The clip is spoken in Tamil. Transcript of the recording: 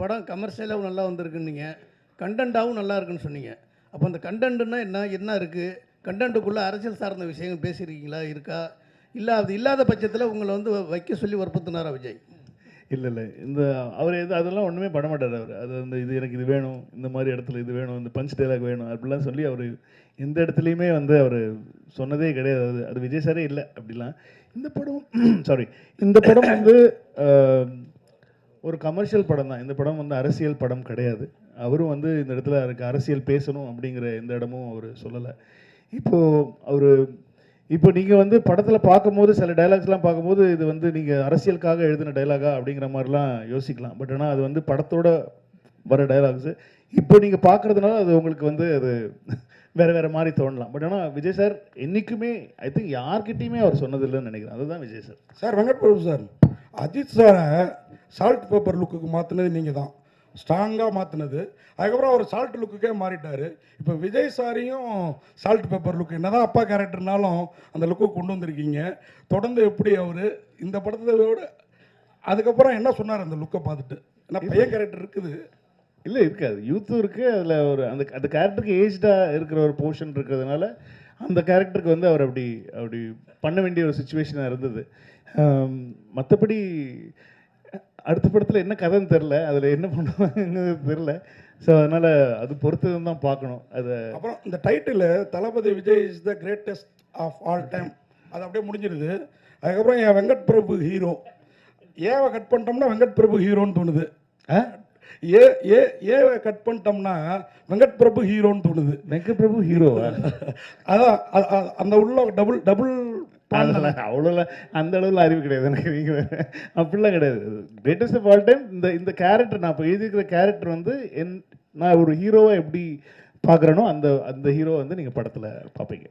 படம் கமர்ஷியலாகவும் நல்லா வந்திருக்குன்னீங்க கண்டென்ட்டாகவும் நல்லா இருக்குன்னு சொன்னீங்க. அப்போ அந்த கண்டென்ட்னா என்ன என்ன இருக்குது கண்டென்ட்டுக்குள்ளே அரசியல் சார்ந்த விஷயங்கள் பேசியிருக்கீங்களா? இருக்கா? இல்லை அது இல்லாத பட்சத்தில் உங்களை வந்து வைக்க சொல்லி வற்புறுத்தினாரா விஜய்? இல்லை இல்லை. இந்த அவர் எது அதெல்லாம் ஒன்றுமே பண்ண மாட்டார் அவர். அது அந்த இது எனக்கு இது வேணும் இந்த மாதிரி இடத்துல இது வேணும் இந்த பஞ்ச் டைலாக் வேணும் அப்படிலாம் சொல்லி அவர் எந்த இடத்துலையுமே வந்து அவர் சொன்னதே கிடையாது. அது அது விஜய் சாரே இல்லை அப்படிலாம். இந்த படம் சாரி இந்த படம் வந்து ஒரு கமர்ஷியல் படம் தான். இந்த படம் வந்து அரசியல் படம் கிடையாது. அவரும் வந்து இந்த இடத்துல அதுக்கு அரசியல் பேசணும் அப்படிங்கிற எந்த இடமும் அவர் சொல்லலை. இப்போது அவர் இப்போ நீங்கள் வந்து படத்தில் பார்க்கும்போது சில டைலாக்ஸ்லாம் பார்க்கும்போது இது வந்து நீங்கள் அரசியலுக்காக எழுதின டைலாகா அப்படிங்கிற மாதிரிலாம் யோசிக்கலாம். பட் ஆனால் அது வந்து படத்தோட வர டைலாக்ஸு இப்போ நீங்கள் பார்க்குறதுனால அது உங்களுக்கு வந்து அது வேறு வேறு மாதிரி தோணலாம். பட் ஆனால் விஜய் சார் என்றைக்குமே ஐ திங்க் யார்கிட்டையுமே அவர் சொன்னதில்லைன்னு நினைக்கிறேன். அதுதான் Vijay sir sir Venkat Prabhu sir Ajith சாரை சால்ட் பேப்பர் லுக்குக்கு மாற்றினது நீங்கள் தான் ஸ்ட்ராங்காக மாற்றினது அதுக்கப்புறம் அவர் சால்ட் லுக்குக்கே மாறிட்டார். இப்போ விஜய் சாரையும் சால்ட் பேப்பர் லுக் என்ன தான் அப்பா கேரக்டர்னாலும் அந்த லுக்கு கொண்டு வந்திருக்கீங்க. தொடர்ந்து எப்படி அவர் இந்த படத்தை விட அதுக்கப்புறம் என்ன சொன்னார் அந்த லுக்கை பார்த்துட்டு? ஏன்னா பையன் கேரக்டர் இருக்குது. இல்லை இருக்காது. யூத்தும் இருக்குது அதில் ஒரு அந்த அந்த கேரக்டருக்கு ஏஜ்டாக இருக்கிற ஒரு போர்ஷன் இருக்கிறதுனால அந்த கேரக்டருக்கு வந்து அவர் அப்படி அப்படி பண்ண வேண்டிய ஒரு சுச்சுவேஷனாக இருந்தது. மற்றபடி அடுத்த படத்தில் என்ன கதைன்னு தெரில அதில் என்ன பண்ணுவாங்கன்னு தெரில ஸோ அதனால் அது பொறுத்து தான் பார்க்கணும். அதை அப்புறம் இந்த title Thalapathy Vijay is the greatest of all time அது அப்படியே முடிஞ்சிருது. அதுக்கப்புறம் என் வெங்கட் பிரபு ஹீரோ ஏவை கட் பண்ணிட்டோம்னா வெங்கட் பிரபு ஹீரோன்னு தோணுது. ஏ ஏ ஏவை கட் பண்ணிட்டோம்னா வெங்கட் பிரபு ஹீரோன்னு தோணுது. வெங்கட் பிரபு ஹீரோவா அதான் அந்த உள்ள டபுள் டபுள் அதெல்லாம் அவ்வளோலாம் அந்த அளவுல அறிவு கிடையாது எனக்கு. நீங்க அப்படிலாம் கிடையாது. கிரேட்டஸ்ட் ஆஃப் ஆல் டைம் இந்த இந்த கேரக்டர் நான் இப்போ எழுதியிருக்கிற கேரக்டர் வந்து என் நான் ஒரு ஹீரோவை எப்படி பார்க்குறேனோ அந்த அந்த ஹீரோ வந்து நீங்கள் படத்தில் பார்ப்பீங்க.